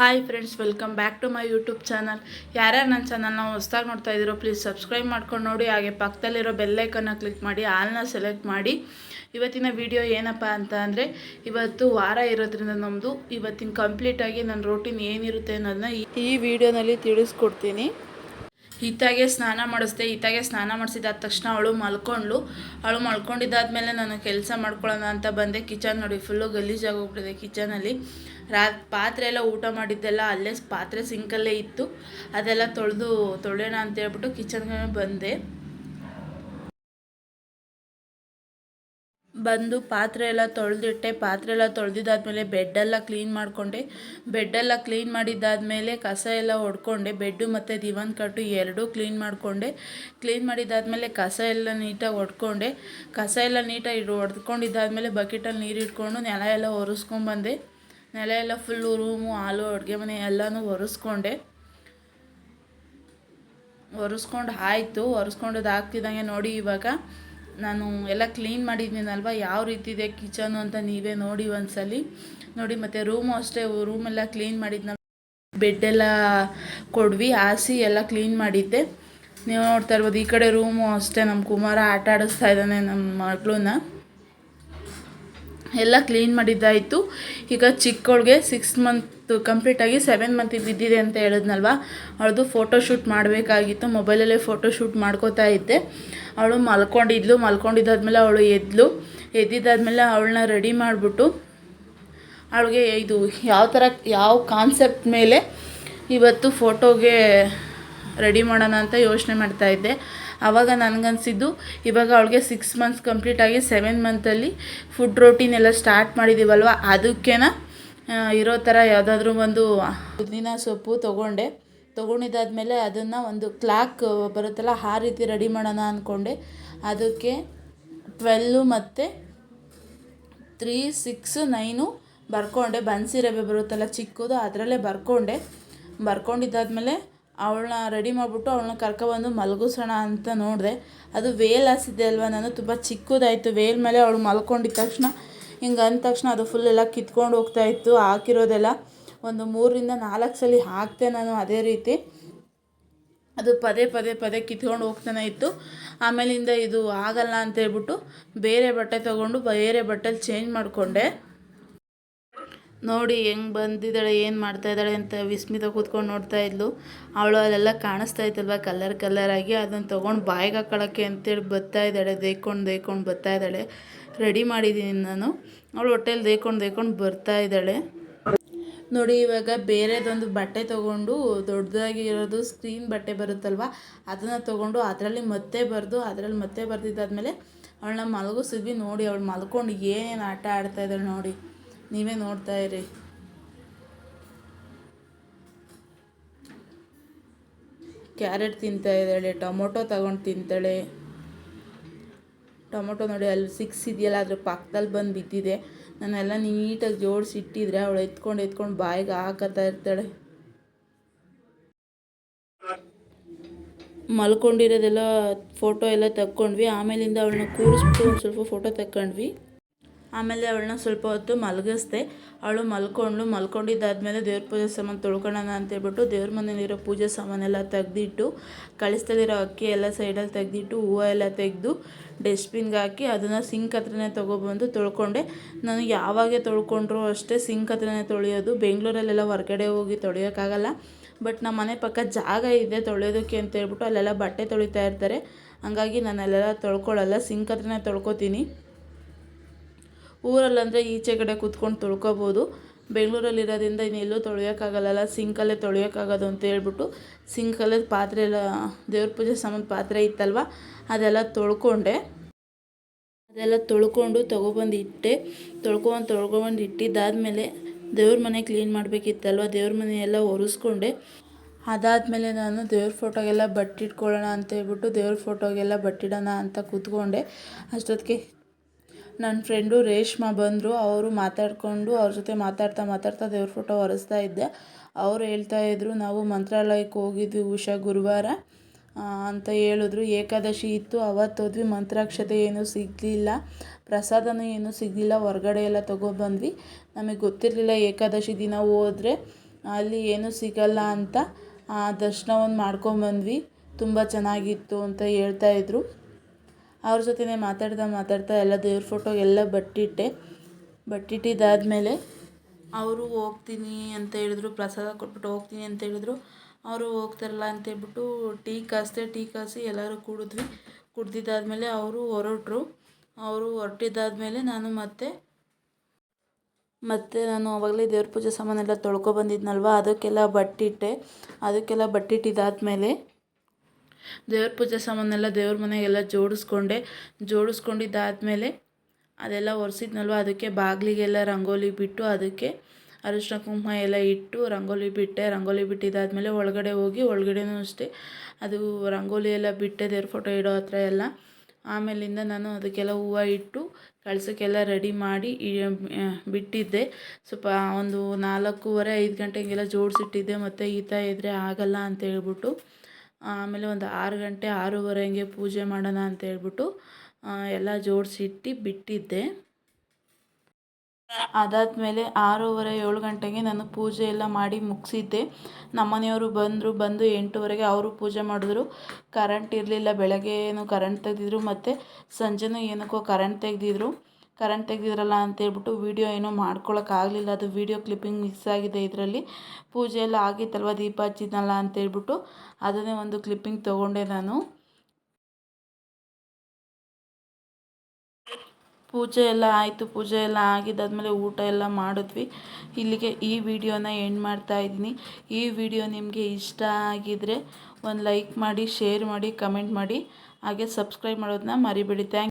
Hi friends welcome back to my YouTube channel ಯಾರ್ಯಾರು ನನ್ನ ಚಾನಲ್ನ ಹೊಸ್ದಾಗಿ ನೋಡ್ತಾ ಇದ್ದೀರೋ ಪ್ಲೀಸ್ ಸಬ್ಸ್ಕ್ರೈಬ್ ಮಾಡ್ಕೊಂಡು ನೋಡಿ. ಹಾಗೆ ಪಕ್ಕದಲ್ಲಿರೋ ಬೆಲ್ಲೈಕನ್ನ ಕ್ಲಿಕ್ ಮಾಡಿ ಆಲ್ನ ಸೆಲೆಕ್ಟ್ ಮಾಡಿ. ಇವತ್ತಿನ ವಿಡಿಯೋ ಏನಪ್ಪ ಅಂತ ಅಂದರೆ, ಇವತ್ತು ವಾರ ಇರೋದ್ರಿಂದ ನಮ್ಮದು ಇವತ್ತಿನ ಕಂಪ್ಲೀಟಾಗಿ ನನ್ನ ರೋಟೀನ್ ಏನಿರುತ್ತೆ ಅನ್ನೋದನ್ನ ಈ- ವಿಡಿಯೋನಲ್ಲಿ ತಿಳಿಸ್ಕೊಡ್ತೀನಿ. ಈತಾಗೆ ಸ್ನಾನ ಮಾಡಿಸ್ದೆ ಹಿತಾಗೆ ಸ್ನಾನ ಮಾಡಿಸಿದಾದ ತಕ್ಷಣ ಅವಳು ಮಲ್ಕೊಂಡ್ಳು. ಅವಳು ಮಲ್ಕೊಂಡಿದ್ದಾದ್ಮೇಲೆ ನಾನು ಕೆಲಸ ಮಾಡ್ಕೊಳ್ಳೋಣ ಅಂತ ಬಂದೆ. ಕಿಚನ್ ನೋಡಿ ಫುಲ್ಲು ಗಲೀಜಾಗೋಗ್ಬಿಟ್ಟಿದೆ ಕಿಚನಲ್ಲಿ. ರಾ ಪಾತ್ರೆ ಎಲ್ಲ ಊಟ ಮಾಡಿದ್ದೆಲ್ಲ ಅಲ್ಲೇ, ಪಾತ್ರೆ ಸಿಂಕಲ್ಲೇ ಇತ್ತು. ಅದೆಲ್ಲ ತೊಳೆದು, ತೊಳೆಯೋಣ ಅಂತ ಹೇಳ್ಬಿಟ್ಟು ಕಿಚನ್ಗೆ ಬಂದೆ. ಬಂದು ಪಾತ್ರೆ ಎಲ್ಲ ತೊಳೆದಿಟ್ಟೆ, ಪಾತ್ರೆ ಎಲ್ಲ ತೊಳೆದಿದ್ದಾದ್ಮೇಲೆ ಬೆಡ್ಡೆಲ್ಲ ಕ್ಲೀನ್ ಮಾಡಿಕೊಂಡೆ. ಬೆಡ್ಡೆಲ್ಲ ಕ್ಲೀನ್ ಮಾಡಿದ್ದಾದಮೇಲೆ ಕಸ ಎಲ್ಲ ಹೊಡ್ಕೊಂಡೆ ಬೆಡ್ಡು ಮತ್ತು ದಿವಾನ್ ಕಟ್ಟು ಎರಡೂ ಕ್ಲೀನ್ ಮಾಡಿಕೊಂಡೆ. ಕ್ಲೀನ್ ಮಾಡಿದ್ದಾದಮೇಲೆ ಕಸ ಎಲ್ಲ ನೀಟಾಗಿ ಹೊಡ್ಕೊಂಡೆ ಕಸ ಎಲ್ಲ ನೀಟಾಗಿ ಹೊಡ್ಕೊಂಡಿದ್ದಾದ್ಮೇಲೆ ಬಕೆಟಲ್ಲಿ ನೀರು ಇಟ್ಕೊಂಡು ನೆಲ ಎಲ್ಲ ಒರೆಸ್ಕೊಂಬಂದೆ ನೆಲ ಎಲ್ಲ ಫುಲ್ಲು ರೂಮು ಹಾಲು ಅಡುಗೆ ಮನೆ ಎಲ್ಲನೂ ಒರೆಸ್ಕೊಂಡೆ. ಒರೆಸ್ಕೊಂಡು ಆಯಿತು ಒರೆಸ್ಕೊಂಡು ಆಗ್ತಿದ್ದಂಗೆ ನೋಡಿ ಇವಾಗ. ನಾನು ಎಲ್ಲ ಕ್ಲೀನ್ ಮಾಡಿದ್ದೀನಲ್ವ ಯಾವ ರೀತಿ ಇದೆ ಕಿಚನು ಅಂತ ನೀವೇ ನೋಡಿ ಒಂದ್ಸಲಿ. ನೋಡಿ ಮತ್ತು ರೂಮು ಅಷ್ಟೇ ರೂಮೆಲ್ಲ ಕ್ಲೀನ್ ಮಾಡಿದ್ನ ಎಲ್ಲ ಕೊಡ್ವಿ ಹಾಸಿ ಎಲ್ಲ ಕ್ಲೀನ್ ಮಾಡಿದ್ದೆ. ನೀವು ನೋಡ್ತಾ ಇರ್ಬೋದು, ಈ ಕಡೆ ರೂಮು ಅಷ್ಟೇ ನಮ್ಮ ಕುಮಾರ ಆಟ ಆಡಿಸ್ತಾ ಇದ್ದಾನೆ ನಮ್ಮ ಮಗಳನ್ನ. ಎಲ್ಲ ಕ್ಲೀನ್ ಮಾಡಿದ್ದಾಯಿತು. ಈಗ ಚಿಕ್ಕವಳಿಗೆ ಸಿಕ್ಸ್ ಮಂತ್ ಕಂಪ್ಲೀಟಾಗಿ ಸೆವೆನ್ ಮಂತಿಗೆ ಬಿದ್ದಿದೆ ಅಂತ ಹೇಳಿದ್ನಲ್ವ? ಅವಳದು ಫೋಟೋ ಶೂಟ್ ಮಾಡಬೇಕಾಗಿತ್ತು. ಮೊಬೈಲಲ್ಲೇ ಫೋಟೋ ಶೂಟ್ ಮಾಡ್ಕೋತಾ ಇದ್ದೆ. ಅವಳು ಮಲ್ಕೊಂಡಿದ್ಲು. ಮಲ್ಕೊಂಡಿದ್ದಾದ್ಮೇಲೆ ಅವಳು ಎದ್ಲು. ಎದ್ದಿದ್ದಾದ್ಮೇಲೆ ಅವಳನ್ನ ರೆಡಿ ಮಾಡಿಬಿಟ್ಟು ಅವಳಿಗೆ ಇದು ಯಾವ ಥರ, ಯಾವ ಕಾನ್ಸೆಪ್ಟ್ ಮೇಲೆ ಇವತ್ತು ಫೋಟೋಗೆ ರೆಡಿ ಮಾಡೋಣ ಅಂತ ಯೋಚನೆ ಮಾಡ್ತಾಯಿದ್ದೆ ಆವಾಗ ನನಗನ್ಸಿದ್ದು, ಇವಾಗ ಅವಳಿಗೆ ಸಿಕ್ಸ್ ಮಂತ್ಸ್ ಕಂಪ್ಲೀಟ್ ಆಗಿ ಸೆವೆನ್ ಮಂತಲ್ಲಿ ಫುಡ್ ರೋಟೀನ್ ಎಲ್ಲ ಸ್ಟಾರ್ಟ್ ಮಾಡಿದ್ದೀವಲ್ವ ಅದಕ್ಕೇನ ಇರೋ ಥರ ಯಾವುದಾದ್ರೂ ಒಂದು ಪುದೀನ ಸೊಪ್ಪು ತೊಗೊಂಡೆ. ತೊಗೊಂಡಿದ್ದಾದ್ಮೇಲೆ ಅದನ್ನು ಒಂದು ಕ್ಲಾಕ್ ಬರುತ್ತಲ್ಲ, ಆ ರೀತಿ ರೆಡಿ ಮಾಡೋಣ ಅಂದ್ಕೊಂಡೆ ಅದಕ್ಕೆ ಟ್ವೆಲ್ಲು ಮತ್ತು ತ್ರೀ ಸಿಕ್ಸ್ ನೈನು ಬರ್ಕೊಂಡೆ. ಬನ್ಸಿ ರವೆ ಬರುತ್ತಲ್ಲ ಚಿಕ್ಕದು, ಅದರಲ್ಲೇ ಬರ್ಕೊಂಡೆ. ಬರ್ಕೊಂಡಿದ್ದಾದ್ಮೇಲೆ ಅವಳನ್ನ ರೆಡಿ ಮಾಡಿಬಿಟ್ಟು ಅವಳನ್ನ ಕರ್ಕೊಬಂದು ಮಲಗಿಸೋಣ ಅಂತ ನೋಡಿದೆ. ಅದು ವೇಲ್ ಹಾಸಿದ್ದೆ ಅಲ್ವಾ? ನಾನು ತುಂಬ ಚಿಕ್ಕದಾಯಿತು. ವೇಲ್ ಮೇಲೆ ಅವಳು ಮಲ್ಕೊಂಡಿದ್ದ ತಕ್ಷಣ ಹಿಂಗೆ ಅಂದ ತಕ್ಷಣ ಅದು ಫುಲ್ ಎಲ್ಲ ಕಿತ್ಕೊಂಡು ಹೋಗ್ತಾ ಇತ್ತು. ಹಾಕಿರೋದೆಲ್ಲ ಒಂದು ಮೂರರಿಂದ ನಾಲ್ಕು ಸಲ ಹಾಕ್ತೆ ನಾನು ಅದೇ ರೀತಿ. ಅದು ಪದೇ ಪದೇ ಪದೇ ಕಿತ್ಕೊಂಡು ಹೋಗ್ತಾನೆ ಇತ್ತು. ಆಮೇಲಿಂದ ಇದು ಆಗಲ್ಲ ಅಂತ ಹೇಳ್ಬಿಟ್ಟು ಬೇರೆ ಬಟ್ಟೆ ತೊಗೊಂಡು ಬೇರೆ ಬಟ್ಟೆಲಿ ಚೇಂಜ್ ಮಾಡಿಕೊಂಡೆ. ನೋಡಿ ಹೆಂಗೆ ಬಂದಿದ್ದಾಳೆ, ಏನು ಮಾಡ್ತಾ ಇದ್ದಾಳೆ ಅಂತ ವಿಸ್ಮಿತ ಕೂತ್ಕೊಂಡು ನೋಡ್ತಾ ಇದ್ಲು. ಅವಳು ಅಲ್ಲೆಲ್ಲ ಕಾಣಿಸ್ತಾ ಇತ್ತಲ್ವ, ಕಲರ್ ಆಗಿ ಅದನ್ನು ತೊಗೊಂಡು ಬಾಯಿಗೆ ಹಾಕೊಳ್ಳೋಕ್ಕೆ ಅಂತೇಳಿ ಬರ್ತಾ ಇದ್ದಾಳೆ ದೇಕೊಂಡು ದೇಯ್ಕೊಂಡು ಬರ್ತಾ ಇದ್ದಾಳೆ. ರೆಡಿ ಮಾಡಿದ್ದೀನಿ ನಾನು. ಅವಳು ಹೊಟ್ಟೆಲಿ ದೇಯ್ಕೊಂಡು ದೇಯ್ಕೊಂಡು ಬರ್ತಾ ಇದ್ದಾಳೆ. ನೋಡಿ ಇವಾಗ ಬೇರೆದೊಂದು ಬಟ್ಟೆ ತೊಗೊಂಡು, ದೊಡ್ಡದಾಗಿರೋದು ಸ್ಕ್ರೀನ್ ಬಟ್ಟೆ ಬರುತ್ತಲ್ವ, ಅದನ್ನು ತೊಗೊಂಡು ಅದರಲ್ಲಿ ಮತ್ತೆ ಬರೆದು, ಅದರಲ್ಲಿ ಮತ್ತೆ ಬರೆದಿದ್ದಾದ್ಮೇಲೆ ಅವಳನ್ನ ಮಲಗಿಸಿದ್ವಿ ನೋಡಿ, ಅವಳು ಮಲ್ಕೊಂಡು ಏನೇನು ಆಟ ಆಡ್ತಾ ಇದ್ದಾಳೆ ನೋಡಿ. ನೀವೇ ನೋಡ್ತಾ ಇರಿ. ಕ್ಯಾರೆಟ್ ತಿಂತಾ ಇದ್ದಾಳೆ, ಟೊಮೊಟೊ ತಗೊಂಡು ತಿಂತಾಳೆ. ಟೊಮೊಟೊ ನೋಡಿ ಅಲ್ಲಿ ಸಿಕ್ಸ್ ಇದೆಯಲ್ಲ, ಅದ್ರ ಪಕ್ಕದಲ್ಲಿ ಬಂದು ಬಿದ್ದಿದೆ ನಾನೆಲ್ಲ ನೀಟಾಗಿ ಜೋಡಿಸಿ ಇಟ್ಟಿದ್ರೆ ಅವಳು ಎತ್ಕೊಂಡು ಎತ್ಕೊಂಡು ಬಾಯಿಗೆ ಹಾಕತ್ತಾ ಇರ್ತಾಳೆ. ಮಲ್ಕೊಂಡಿರೋದೆಲ್ಲ ಫೋಟೋ ಎಲ್ಲ ತಕ್ಕೊಂಡ್ವಿ. ಆಮೇಲಿಂದ ಅವಳನ್ನ ಕೂರಿಸ್ಬಿಟ್ಟು ಒಂದು ಸ್ವಲ್ಪ ಫೋಟೋ ತಕ್ಕೊಂಡ್ವಿ. ಆಮೇಲೆ ಅವಳನ್ನ ಸ್ವಲ್ಪ ಹೊತ್ತು ಮಲಗಿಸ್ದೆ. ಅವಳು ಮಲ್ಕೊಂಡ್ಳು. ಮಲ್ಕೊಂಡಿದ್ದಾದ್ಮೇಲೆ ದೇವ್ರ ಪೂಜೆ ಸಾಮಾನು ತೊಳ್ಕೊಳ್ಳೋಣ ಅಂತೇಳ್ಬಿಟ್ಟು ದೇವ್ರ ಮನೇಲಿರೋ ಪೂಜೆ ಸಾಮಾನೆಲ್ಲ ತೆಗೆದಿಟ್ಟು ಕಳಿಸ್ತಲಿರೋ ಅಕ್ಕಿ ಎಲ್ಲ ಸೈಡಲ್ಲಿ ತೆಗೆದಿಟ್ಟು, ಹೂವು ಎಲ್ಲ ತೆಗೆದು ಡಸ್ಟ್ಬಿನ್ಗೆ ಹಾಕಿ ಅದನ್ನು ಸಿಂಕ್ ಹತ್ರನೇ ತೊಗೊಬಂದು ತೊಳ್ಕೊಂಡೆ. ನಾನು ಯಾವಾಗೆ ತೊಳ್ಕೊಂಡ್ರು ಅಷ್ಟೇ ಸಿಂಕ್ ಹತ್ರನೇ ತೊಳೆಯೋದು. ಬೆಂಗಳೂರಲ್ಲೆಲ್ಲ ಹೊರಗಡೆ ಹೋಗಿ ತೊಳೆಯೋಕ್ಕಾಗಲ್ಲ. ಬಟ್ ನಮ್ಮ ಮನೆ ಪಕ್ಕ ಜಾಗ ಇದೆ ತೊಳೆಯೋದಕ್ಕೆ ಅಂತ ಹೇಳ್ಬಿಟ್ಟು ಅಲ್ಲೆಲ್ಲ ಬಟ್ಟೆ ತೊಳಿತಾ ಇರ್ತಾರೆ. ಹಂಗಾಗಿ ನಾನು ಅಲ್ಲೆಲ್ಲ ತೊಳ್ಕೊಳ್ಳಲ್ಲ. ಸಿಂಕ್ ಹತ್ರನೇ ತೊಳ್ಕೊತೀನಿ. ಊರಲ್ಲಂದರೆ ಈಚೆ ಕಡೆ ಕೂತ್ಕೊಂಡು ತೊಳ್ಕೊಬೋದು. ಬೆಂಗಳೂರಲ್ಲಿರೋದ್ರಿಂದ ಇನ್ನೆಲ್ಲೂ ತೊಳೆಯೋಕ್ಕಾಗಲ್ಲಲ್ಲ ಸಿಂಕಲ್ಲೇ ತೊಳೆಯೋಕ್ಕಾಗೋದು ಅಂತ ಹೇಳ್ಬಿಟ್ಟು ಸಿಂಕಲ್ಲೇ ಪಾತ್ರೆ ಎಲ್ಲ, ದೇವ್ರ ಪೂಜೆ ಸಾಮಾನು ಪಾತ್ರೆ ಇತ್ತಲ್ವ, ಅದೆಲ್ಲ ತೊಳ್ಕೊಂಡೆ. ಅದೆಲ್ಲ ತೊಳ್ಕೊಂಡು ತೊಗೊಬಂದು ಇಟ್ಟೆ. ತೊಳ್ಕೊಂಡು ತೊಳ್ಕೊಬಂದು ಇಟ್ಟಿದ್ದಾದಮೇಲೆ ದೇವ್ರ ಮನೆ ಕ್ಲೀನ್ ಮಾಡಬೇಕಿತ್ತಲ್ವ, ದೇವ್ರ ಮನೆ ಎಲ್ಲ ಒರೆಸ್ಕೊಂಡೆ. ಅದಾದಮೇಲೆ ನಾನು ದೇವ್ರ ಫೋಟೋಗೆಲ್ಲ ಬಟ್ಟಿಟ್ಕೊಳ್ಳೋಣ ಅಂತ ಹೇಳ್ಬಿಟ್ಟು ದೇವ್ರ ಫೋಟೋಗೆಲ್ಲ ಬಟ್ಟಿಡೋಣ ಅಂತ ಕೂತ್ಕೊಂಡೆ. ಅಷ್ಟೊತ್ತಿಗೆ ನನ್ನ ಫ್ರೆಂಡು ರೇಷ್ಮಾ ಬಂದರು, ಅವರು ಮಾತಾಡಿಕೊಂಡು ಅವ್ರ ಜೊತೆ ಮಾತಾಡ್ತಾ ಮಾತಾಡ್ತಾ ದೇವ್ರ ಫೋಟೋ ಒರೆಸ್ತಾ ಇದ್ದೆ. ಅವ್ರು ಹೇಳ್ತಾ ಇದ್ರು, ನಾವು ಮಂತ್ರಾಲಯಕ್ಕೆ ಹೋಗಿದ್ವಿ ಉಷಾ ಗುರುವಾರ. ಅಂತ ಹೇಳಿದ್ರು. ಏಕಾದಶಿ ಇತ್ತು ಅವತ್ತು ಹೋದ್ವಿ. ಮಂತ್ರಾಕ್ಷತೆ ಏನೂ ಸಿಗಲಿಲ್ಲ, ಪ್ರಸಾದನೂ ಏನೂ ಸಿಗಲಿಲ್ಲ. ಹೊರಗಡೆ ಎಲ್ಲ ತೊಗೊಬಂದ್ವಿ. ನಮಗೆ ಗೊತ್ತಿರಲಿಲ್ಲ ಏಕಾದಶಿ ದಿನ ಹೋದರೆ ಅಲ್ಲಿ ಏನೂ ಸಿಗಲ್ಲ ಅಂತ. ದರ್ಶನವನ್ನು ಮಾಡ್ಕೊಂಬಂದ್ವಿ. ತುಂಬ ಚೆನ್ನಾಗಿತ್ತು ಅಂತ ಹೇಳ್ತಾಯಿದ್ರು ಅವ್ರ ಜೊತೆನೇ ಮಾತಾಡ್ತಾ ಮಾತಾಡ್ತಾ ಎಲ್ಲ ದೇವ್ರ ಎಲ್ಲ ಬಟ್ಟಿಟ್ಟೆ. ಬಟ್ಟಿಟ್ಟಿದ್ದಾದಮೇಲೆ ಅವರು ಹೋಗ್ತೀನಿ ಅಂತ ಹೇಳಿದ್ರು, ಪ್ರಸಾದ ಕೊಟ್ಬಿಟ್ಟು ಹೋಗ್ತೀನಿ ಅಂತ ಹೇಳಿದ್ರು. ಅವರು ಹೋಗ್ತಾರಲ್ಲ ಅಂತೇಳ್ಬಿಟ್ಟು ಟೀ ಕಾಸಿದೆ, ಟೀ ಕಾಸಿ ಎಲ್ಲರೂ ಕುಡಿದ್ವಿ. ಕುಡ್ದಿದ್ದಾದಮೇಲೆ ಅವರು ಹೊರಟ್ರು. ಅವರು ಹೊರಟಿದ್ದಾದ್ಮೇಲೆ ನಾನು ಮತ್ತೆ, ಮತ್ತು ನಾನು ಅವಾಗಲೇ ದೇವ್ರ ಪೂಜೆ ಸಾಮಾನೆಲ್ಲ ತೊಳ್ಕೊಬಂದಿದ್ನಲ್ವ ಅದಕ್ಕೆಲ್ಲ ಬಟ್ಟಿಟ್ಟೆ. ಅದಕ್ಕೆಲ್ಲ ಬಟ್ಟಿಟ್ಟಿದ್ದಾದಮೇಲೆ ದೇವ್ರ ಪೂಜೆ ಸಾಮಾನೆಲ್ಲ ದೇವ್ರ ಮನೆಗೆಲ್ಲ ಜೋಡಿಸ್ಕೊಂಡೆ, ಜೋಡಿಸ್ಕೊಂಡಿದ್ದಾದಮೇಲೆ ಅದೆಲ್ಲ ಒರೆಸಿದ್ನಲ್ವ? ಅದಕ್ಕೆ ಬಾಗಿಲಿಗೆಲ್ಲ ರಂಗೋಲಿ ಬಿಟ್ಟು ಅದಕ್ಕೆ ಅರಿಶಿನ ಕುಂಕುಮ ಎಲ್ಲ ಇಟ್ಟು ರಂಗೋಲಿ ಬಿಟ್ಟೆ. ರಂಗೋಲಿ ಬಿಟ್ಟಿದ್ದಾದಮೇಲೆ ಒಳಗಡೆ ಹೋಗಿ, ಒಳಗಡೆನೂ ಅಷ್ಟೇ ಅದು ರಂಗೋಲಿ ಎಲ್ಲ ಬಿಟ್ಟೆ, ದೇವ್ರ ಫೋಟೋ ಇಡೋ ಹತ್ರ ಎಲ್ಲ. ಆಮೇಲಿಂದ ನಾನು ಅದಕ್ಕೆಲ್ಲ ಹೂವು ಇಟ್ಟು ಕಳ್ಸೋಕ್ಕೆಲ್ಲ ರೆಡಿ ಮಾಡಿ ಬಿಟ್ಟಿದ್ದೆ. ಸ್ವಲ್ಪ ಒಂದು ನಾಲ್ಕೂವರೆ, ಐದು ಗಂಟೆಗೆಲ್ಲ ಜೋಡಿಸಿಟ್ಟಿದ್ದೆ. ಮತ್ತು ಈತ ಇದ್ದರೆ ಆಗಲ್ಲ ಅಂತ ಹೇಳ್ಬಿಟ್ಟು ಆಮೇಲೆ ಒಂದು ಆರು ಗಂಟೆ ಆರೂವರೆ ಹಂಗೆ ಪೂಜೆ ಮಾಡೋಣ ಅಂತ ಹೇಳ್ಬಿಟ್ಟು ಎಲ್ಲ ಜೋಡಿಸಿಟ್ಟು ಬಿಟ್ಟಿದ್ದೆ. ಅದಾದಮೇಲೆ ಆರೂವರೆ ಏಳು ಗಂಟೆಗೆ ನಾನು ಪೂಜೆ ಎಲ್ಲ ಮಾಡಿ ಮುಗಿಸಿದ್ದೆ. ನಮ್ಮನೆಯವರು ಬಂದರು, ಬಂದು ಎಂಟೂವರೆಗೆ ಅವರು ಪೂಜೆ ಮಾಡಿದ್ರು. ಕರೆಂಟ್ ಇರಲಿಲ್ಲ ಬೆಳಗ್ಗೆ ಏನು ಕರೆಂಟ್ ತೆಗೆದಿದ್ರು, ಮತ್ತು ಸಂಜೆನೂ ಏನಕ್ಕೋ ಕರೆಂಟ್ ತೆಗೆದಿದ್ರು. ಕರೆಂಟ್ ತೆಗೆದಿರಲ್ಲ ಅಂತೇಳ್ಬಿಟ್ಟು ವೀಡಿಯೋ ಏನೂ ಮಾಡ್ಕೊಳ್ಳೋಕ್ಕಾಗಲಿಲ್ಲ ಅದು ವೀಡಿಯೋ ಕ್ಲಿಪ್ಪಿಂಗ್ ಮಿಸ್ ಆಗಿದೆ ಇದರಲ್ಲಿ. ಪೂಜೆ ಎಲ್ಲ ಆಗಿತ್ತಲ್ವ ದೀಪ ಹಚ್ಚಿದ್ನಲ್ಲ ಅಂತೇಳ್ಬಿಟ್ಟು ಅದನ್ನೇ ಒಂದು ಕ್ಲಿಪ್ಪಿಂಗ್ ತೊಗೊಂಡೆ ನಾನು. ಪೂಜೆ ಎಲ್ಲ ಆಯಿತು. ಪೂಜೆ ಎಲ್ಲ ಆಗಿದ್ದಾದಮೇಲೆ ಊಟ ಎಲ್ಲ ಮಾಡಿದ್ವಿ. ಇಲ್ಲಿಗೆ ಈ ವಿಡಿಯೋನ ಎಂಡ್ ಮಾಡ್ತಾ ಇದ್ದೀನಿ. ಈ ವಿಡಿಯೋ ನಿಮಗೆ ಇಷ್ಟ ಆಗಿದರೆ ಒಂದು ಲೈಕ್ ಮಾಡಿ, ಶೇರ್ ಮಾಡಿ, ಕಮೆಂಟ್ ಮಾಡಿ. ಹಾಗೆ ಸಬ್ಸ್ಕ್ರೈಬ್ ಮಾಡೋದನ್ನ ಮರಿಬೇಡಿ. ಥ್ಯಾಂಕ್